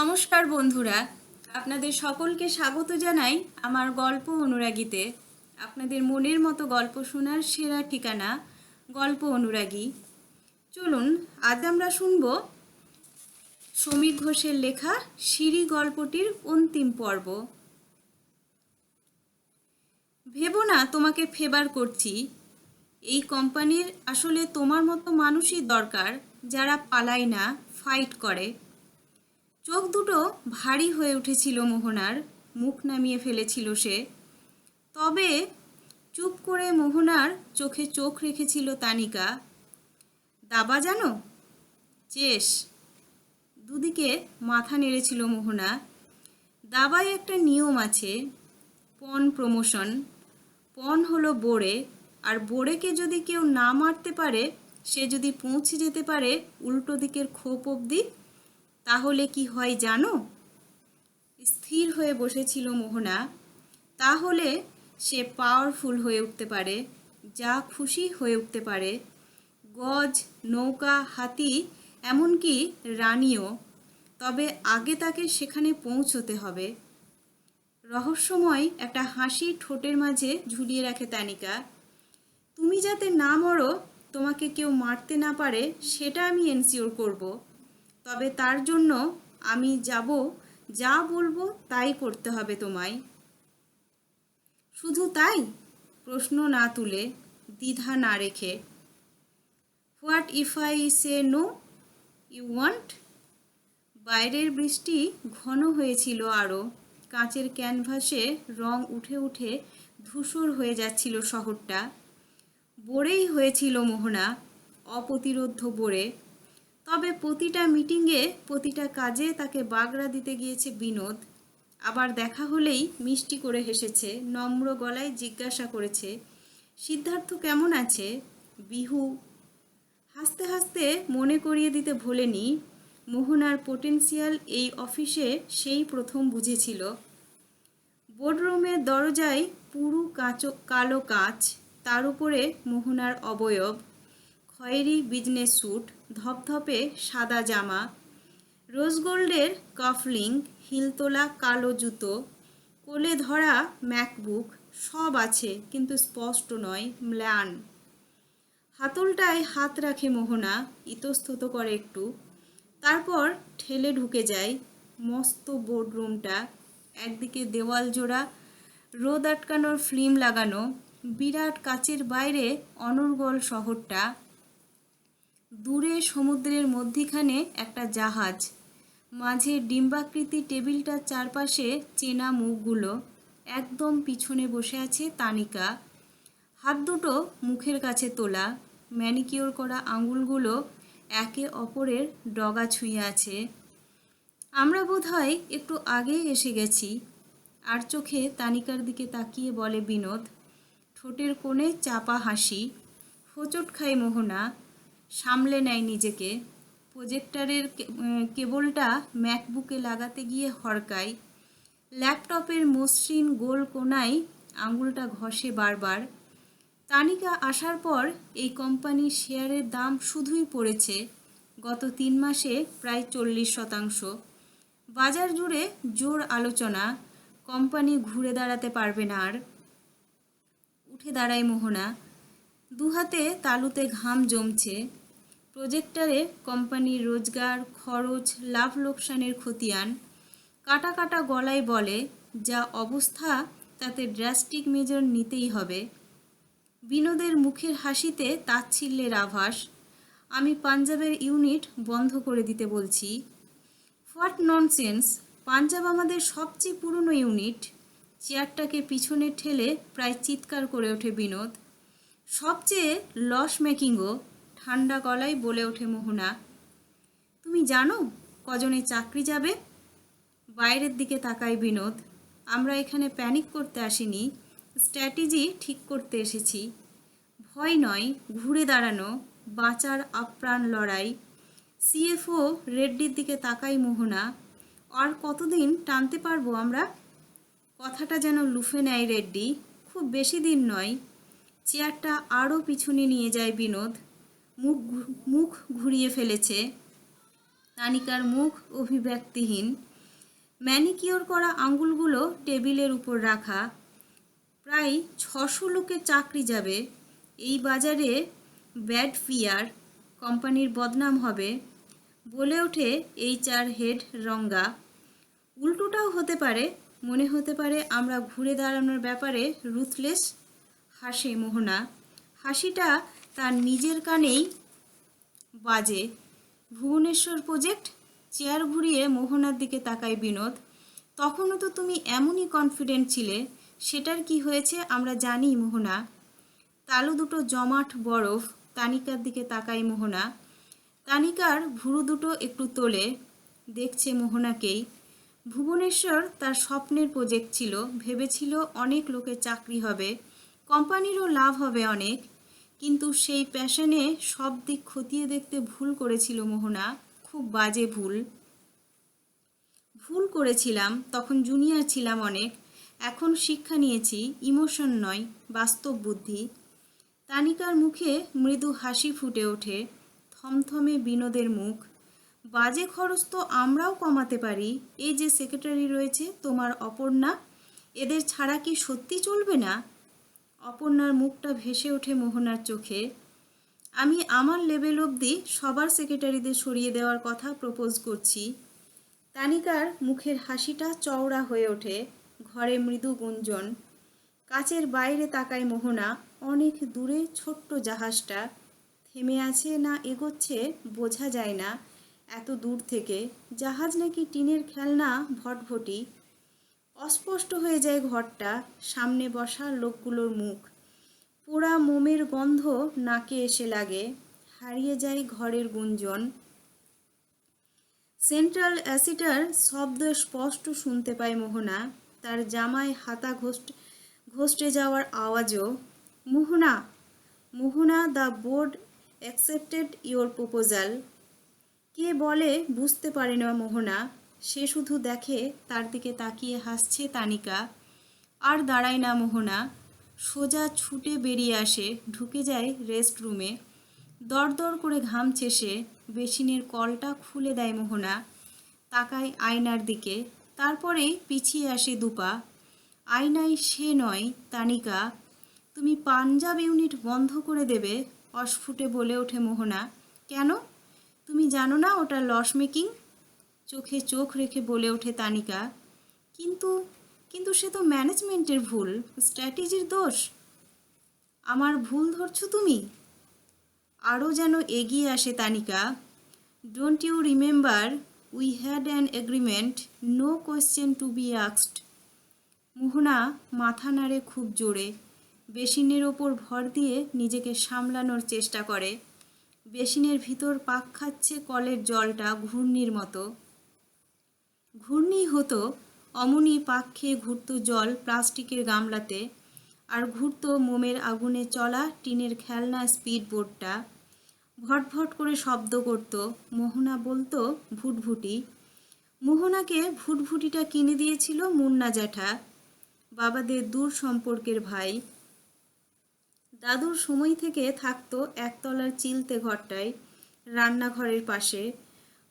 নমস্কার বন্ধুরা। আপনাদের সকলকে স্বাগত জানাই আমার গল্প অনুরাগীতে। আপনাদের মনের মতো গল্প শোনার সেরা ঠিকানা গল্প অনুরাগী। চলুন, আজ আমরা শুনব সমীর ঘোষের লেখা সিঁড়ি গল্পটির অন্তিম পর্ব। ভেবো না, তোমাকে ফেভার করছি। এই কোম্পানির আসলে তোমার মতো মানুষই দরকার যারা পালায় না ফাইট করে। চোখ দুটো ভারী হয়ে উঠেছিল মোহনার, মুখ নামিয়ে ফেলেছিল সে। তবে চুপ করে মোহনার চোখে চোখ রেখেছিল তানিকা। দাবা জানো? চেস। দুদিকে মাথা নেড়েছিল মোহনা। দাবায় একটা নিয়ম আছে, পণ প্রমোশন। পণ হলো বোড়ে, আর বোড়েকে যদি কেউ না মারতে পারে, সে যদি পৌঁছে যেতে পারে, উল্টো দিকের খোপ অবধি তাহলে কি হয় জানো? স্থির হয়ে বসেছিল মোহনা। তাহলে সে পাওয়ারফুল হয়ে উঠতে পারে, যা খুশি হয়ে উঠতে পারে। গজ, নৌকা, হাতি, এমনকি রানীও। তবে আগে তাকে সেখানে পৌঁছতে হবে। রহস্যময় একটা হাসি ঠোঁটের মাঝে ঝুলিয়ে রাখে তানিকা। তুমি যাতে না মরো, তোমাকে কেউ মারতে না পারে, সেটা আমি এনসিওর করব। তবে তার জন্য আমি যাব, যা বলব তাই করতে হবে তোমায়। শুধু তাই? প্রশ্ন না তুলে দ্বিধা না রেখে। What if I say no? You want? বাইরের বৃষ্টি ঘন হয়েছিল আরও কাঁচের ক্যানভাসে রং উঠে উঠে ধূসর হয়ে যাচ্ছিল শহরটা। বোরেই হয়েছিল মোহনা, অপ্রতিরোধ্য বোরে। তবে প্রতিটা মিটিংয়ে প্রতিটা কাজে তাকে বাগড়া দিতে গিয়েছে বিনোদ। আবার দেখা হলেই মিষ্টি করে হেসেছে, নম্র গলায় জিজ্ঞাসা করেছে, সিদ্ধার্থ কেমন আছে? বিহু? হাসতে হাসতে মনে করিয়ে দিতে ভোলেনি, মোহনার পোটেন্সিয়াল এই অফিসে সেই প্রথম বুঝেছিল। বোর্ডরুমের দরজায় পুরু কাঁচো, কালো কাঁচ, তার উপরে মোহনার অবয়ব, খয়েরি বিজনেস স্যুট ধপধপে সাদা জামা, রোজ গোল্ডের কফলিং, হিলতোলা কালো জুতো, কোলে ধরা ম্যাকবুক, সব আছে, কিন্তু স্পষ্ট নয় ম্লান। হাতলটায় হাত রাখে মোহনা, ইতস্তত করে একটু। তারপর ঠেলে ঢুকে যায়, মস্ত বোর্ডরুমটা একদিকে দেওয়াল জোড়া, রোদ আটকানোর ফিল্ম লাগানো, বিরাট কাচের বাইরে অনর্গল শহরটা। দূরে সমুদ্রের মধ্যিখানে একটা জাহাজ। মাঝে ডিম্বাকৃতি টেবিলটার চারপাশে চেনা মুখগুলো। একদম পিছনে বসে আছে তানিকা। হাত দুটো মুখের কাছে তোলা। ম্যানিকিওর করা আঙুলগুলো একে অপরের ডগা ছুঁয়ে আছে। আমরা বোধহয় একটু আগে এসে গেছি। আর চোখে তানিকার দিকে তাকিয়ে বলে বিনোদ, ঠোঁটের কোণে চাপা হাসি, হোঁচট খায় মোহনা। সামলে নেয় নিজেকে। প্রজেক্টরের কেবলটা ম্যাকবুকে লাগাতে গিয়ে হরকায় ল্যাপটপের মসৃণ গোল কোনায় আঙুলটা ঘষে বারবার। তানিকা আসার পর এই কোম্পানির শেয়ারের দাম শুধুই পড়েছে গত তিন মাসে প্রায় চল্লিশ শতাংশ। বাজার জুড়ে জোর আলোচনা, কোম্পানি ঘুরে দাঁড়াতে পারবে না আর। উঠে দাঁড়ায় মোহনা। দুহাতে তালুতে ঘাম জমছে। প্রজেক্টরে কোম্পানির রোজগার, খরচ, লাভ লোকসানের খতিয়ান, কাটা কাটা গলায় বলে যা অবস্থা তাতে ড্রাস্টিক মেজর নিতেই হবে। বিনোদের মুখের হাসিতে তাচ্ছিল্যের আভাস, আমি পাঞ্জাবের ইউনিট বন্ধ করে দিতে বলছি। হোয়াট ননসেন্স, পাঞ্জাব আমাদের সবচেয়ে পুরনো ইউনিট। চেয়ারটাকে পিছনে ঠেলে প্রায় চিৎকার করে ওঠে বিনোদ। সবচেয়ে লস মেকিংও ঠান্ডা গলায় বলে ওঠে মোহনা। তুমি জানো কজনে চাকরি যাবে? বাইরের দিকে তাকায় বিনোদ। আমরা এখানে প্যানিক করতে আসিনি স্ট্র্যাটেজি ঠিক করতে এসেছি। ভয় নয়, ঘুরে দাঁড়ানো, বাঁচার আপ্রাণ লড়াই। সিএফও রেড্ডির দিকে তাকাই মোহনা। আর কতদিন টানতে পারব আমরা? কথাটা যেন লুফে নেয় রেড্ডি। খুব বেশি দিন নয়। চেয়ারটা আরও পিছনে নিয়ে যায় বিনোদ। মুখ মুখ ঘুরিয়ে ফেলেছে। তানিকার মুখ অভিব্যক্তিহীন। ম্যানিকিওর করা আঙ্গুলগুলো টেবিলের উপর রাখা। প্রায় ছশো লোকের চাকরি যাবে। এই বাজারে ব্যাড ফিয়ার কোম্পানির বদনাম হবে। বলে ওঠে এইচআর হেড রঙ্গা। উল্টোটাও হতে পারে, মনে হতে পারে আমরা ঘুরে দাঁড়ানোর ব্যাপারে রুথলেস হাসে মোহনা। হাসিটা তার নিজের কানেই বাজে। ভুবনেশ্বর প্রজেক্ট, চেয়ার ঘুরিয়ে মোহনার দিকে তাকায় বিনোদ। তখনও তো তুমি এমনই কনফিডেন্ট ছিলে, সেটার কি হয়েছে আমরা জানি মোহনা। তালু দুটো জমাট বরফ, তানিকার দিকে তাকাই মোহনা। তানিকার ভুরু দুটো একটু তোলে, দেখছে মোহনাকেই। ভুবনেশ্বর তার স্বপ্নের প্রজেক্ট ছিল, ভেবেছিল অনেক লোকের চাকরি হবে, কোম্পানিরও লাভ হবে অনেক। কিন্তু সেই প্যাশনে সব দিক খতিয়ে দেখতে ভুল করেছিল মোহনা। খুব বাজে ভুল। ভুল করেছিলাম, তখন জুনিয়র ছিলাম অনেক। এখন শিক্ষা নিয়েছি ইমোশন নয়, বাস্তব বুদ্ধি। তানিকার মুখে মৃদু হাসি ফুটে ওঠে, থমথমে বিনোদের মুখ। বাজে খরচ তো আমরাও কমাতে পারি। এই যে সেক্রেটারি রয়েছে, তোমার অপর্ণা, এদের ছাড়া কি সত্যি চলবে না? অপর্ণার মুখটা ভেসে ওঠে মোহনার চোখে। আমি আমার লেভেল অবধি সবার সেক্রেটারিদের সরিয়ে দেওয়ার কথা প্রপোজ করছি। তানিকার মুখের হাসিটা চওড়া হয়ে ওঠে, ঘরে মৃদু গুঞ্জন। কাচের বাইরে তাকায় মোহনা, অনেক দূরে ছোট্ট জাহাজটা। থেমে আছে না এগোচ্ছে বোঝা যায় না, এত দূর থেকে। জাহাজ নাকি টিনের খেলনা ভটভটি। অস্পষ্ট হয়ে যায় ঘরটা, সামনে বসা লোকগুলোর মুখ। পোড়া মোমের গন্ধ নাকে এসে লাগে, হারিয়ে যায় ঘরের গুঞ্জন। সেন্ট্রাল অ্যাসিটার শব্দ স্পষ্ট শুনতে পায় মোহনা, তার জামায় হাতা ঘষ্ট, ঘষ্টে যাওয়ার আওয়াজও। Mohana Mohana the board accepted your proposal. কে বলে বুঝতে পারে না মোহনা। সে শুধু দেখে, তার দিকে তাকিয়ে হাসছে তানিকা। আর দাঁড়ায় না মোহনা। সোজা ছুটে বেরিয়ে আসে, ঢুকে যায় রেস্ট রুমে। দরদর করে ঘামছে সে। বেসিনের কলটা খুলে দেয় মোহনা। তাকায় আয়নার দিকে। তারপরেই পিছিয়ে আসে দুপা। আয়নায় সে নয়, তানিকা। তুমি পাঞ্জাব ইউনিট বন্ধ করে দেবে, অস্ফুটে বলে ওঠে মোহনা। কেন? তুমি জানো না ওটা লস মেকিং চোখে চোখ রেখে বলে ওঠে তানিকা, কিন্তু কিন্তু সে তো ম্যানেজমেন্টের ভুল, স্ট্র্যাটেজির দোষ। আমার ভুল ধরছো তুমি? আরও যেন এগিয়ে আসে Tanika don't you remember we had an agreement no question to be আক্সড মোহনা মাথা নাড়ে খুব জোরে, বেসিনের ওপর ভর দিয়ে নিজেকে সামলানোর চেষ্টা করে। বেসিনের ভিতর পাক খাচ্ছে কলের জলটা ঘূর্ণির মতো। ঘূর্ণি হতো অমনি পাক খেয়ে ঘুরত জল প্লাস্টিকের গামলাতে আর ঘুরত মোমের আগুনে চলা টিনের খেলনা স্পিড বোটটা ভটভট করে শব্দ করত, মোহনা বলতো ভুটভুটি। মোহনাকে ভুটভুটিটা কিনে দিয়েছিল মুন্না জ্যাঠা, বাবাদের দূর সম্পর্কের ভাই। দাদুর সময় থেকে থাকতো একতলার চিলতে ঘরটায়, রান্নাঘরের পাশে।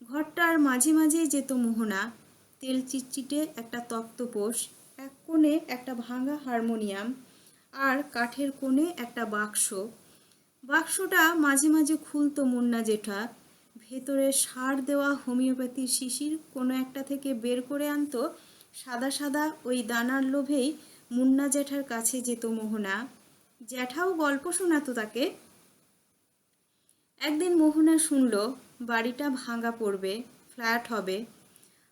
ঘরটার মাঝে মাঝে যেত মোহনা। তেল চিটচিটে একটা তক্তপোষ এক কোণে একটা ভাঙা হারমোনিয়াম আর কাঠের কোণে একটা বাক্স। বাক্সটা মাঝে মাঝে খুলতো মুন্না জেঠা। ভেতরে সার দেওয়া হোমিওপ্যাথির শিশির কোনো একটা থেকে বের করে আনতো। সাদা সাদা ওই দানার লোভেই মুন্না জ্যাঠার কাছে যেত মোহনা। জ্যাঠাও গল্প শোনাতো তাকে। একদিন মোহনা শুনল, বাড়িটা ভাঙা পড়বে, ফ্ল্যাট হবে।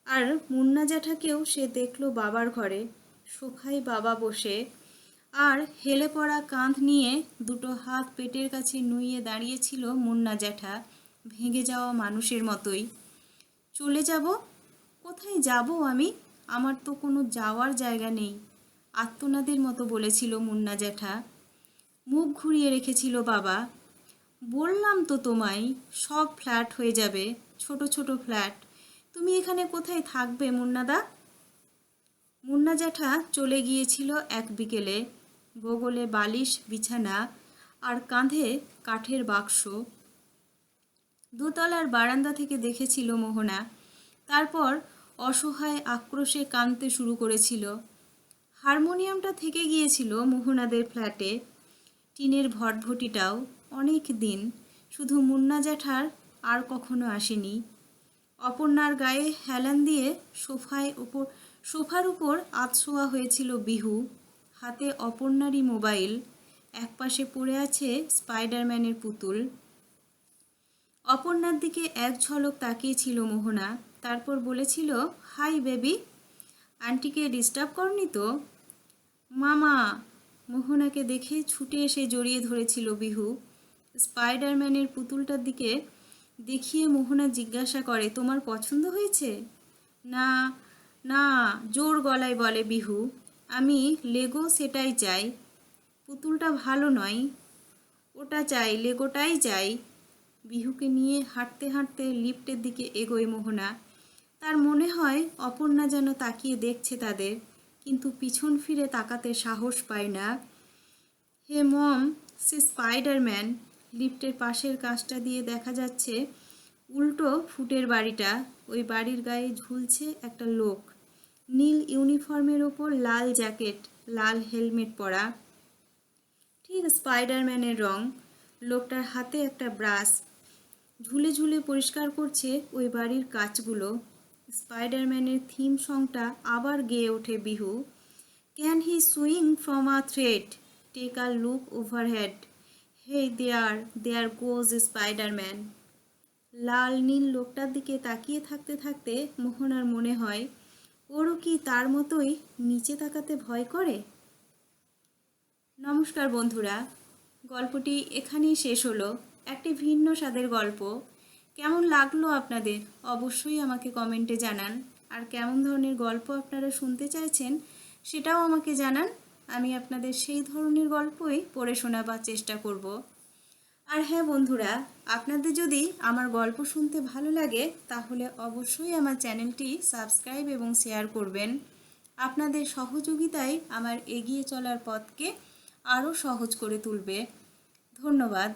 আর মুন্না জ্যাঠাকেও সে দেখল বাবার ঘরে। সোফায় বাবা বসে আর হেলে পড়া কাঁধ নিয়ে দুটো হাত পেটের কাছে নুইয়ে দাঁড়িয়েছিল মুন্না জ্যাঠা, ভেঙে যাওয়া মানুষের মতোই। চলে যাব? কোথায় যাব আমি? আমার তো কোনো যাওয়ার জায়গা নেই আত্মনাদের মতো বলেছিল মুন্না জ্যাঠা। মুখ ঘুরিয়ে রেখেছিল বাবা। বললাম তো তোমায়, সব ফ্ল্যাট হয়ে যাবে, ছোট ছোট ফ্ল্যাট। তুমি এখানে কোথায় থাকবে মুন্নাদা মুন্না জ্যাঠা চলে গিয়েছিল এক বিকেলে। বগলে বালিশ, বিছানা আর কাঁধে কাঠের বাক্স। দোতলার বারান্দা থেকে দেখেছিল মোহনা। তারপর অসহায় আক্রোশে কাঁদতে শুরু করেছিল। হারমোনিয়ামটা থেকে গিয়েছিল মোহনাদের ফ্ল্যাটে। টিনের ভটভটিটাও অনেক দিন। শুধু মুন্না জ্যাঠার আর কখনো আসেনি। অপর্ণার গায়ে হেলান দিয়ে সোফায় উপর সোফার উপর আতশোয়া হয়েছিল বিহু। হাতে অপর্ণারই মোবাইল, একপাশে পড়ে আছে স্পাইডারম্যানের পুতুল। অপর্ণার দিকে এক ঝলক তাকিয়েছিল মোহনা। তারপর বলেছিল, হাই বেবি, আন্টিকে ডিস্টার্ব করনি তো? মামা, মোহনাকে দেখে ছুটে এসে জড়িয়ে ধরেছিল বিহু। স্পাইডারম্যানের পুতুলটার দিকে দেখিয়ে মোহনা জিজ্ঞাসা করে, তোমার পছন্দ হয়েছে? না না, জোর গলায় বলে বিহু, আমি লেগো সেটাই চাই। পুতুলটা ভালো নয়, ওটা চাই, লেগোটাই চাই। বিহুকে নিয়ে হাঁটতে হাঁটতে লিফটের দিকে এগোয় মোহনা। তার মনে হয় অপর্ণা যেন তাকিয়ে দেখছে তাদের, কিন্তু পিছন ফিরে তাকাতে সাহস পায় না। হে মম, সে স্পাইডারম্যান লিফটের পাশের কাজটা দিয়ে দেখা যাচ্ছে উল্টো ফুটের বাড়িটা। ওই বাড়ির গায়ে ঝুলছে একটা লোক। নীল ইউনিফর্মের ওপর লাল জ্যাকেট, লাল হেলমেট পরা। ঠিক স্পাইডারম্যানের রং। লোকটার হাতে একটা ব্রাশ। ঝুলে ঝুলে পরিষ্কার করছে ওই বাড়ির কাচগুলো। স্পাইডারম্যানের থিম সংটা আবার গেয়ে ওঠে Bihu. Can he swing from a thread take a look overhead. Hey there there goes Spiderman লাল, নীল লোকটার দিকে তাকিয়ে থাকতে থাকতে মোহনার মনে হয়, ওরও কি তার মতোই নিচে তাকাতে ভয় করে? নমস্কার বন্ধুরা, গল্পটি এখানেই শেষ হলো। একটি ভিন্ন স্বাদের গল্প। কেমন লাগল আপনাদের? অবশ্যই আমাকে কমেন্টে জানান। আর কেমন ধরনের গল্প আপনারা শুনতে চাইছেন, সেটাও আমাকে জানান। আমি আপনাদের সেই ধরনের গল্পই পড়ে শোনাবার চেষ্টা করব। আর হ্যাঁ বন্ধুরা, আপনাদের যদি আমার গল্প শুনতে ভালো লাগে, তাহলে অবশ্যই আমার চ্যানেলটি সাবস্ক্রাইব এবং শেয়ার করবেন। আপনাদের সহযোগিতায় আমার এগিয়ে চলার পথকে আরও সহজ করে তুলবে। ধন্যবাদ।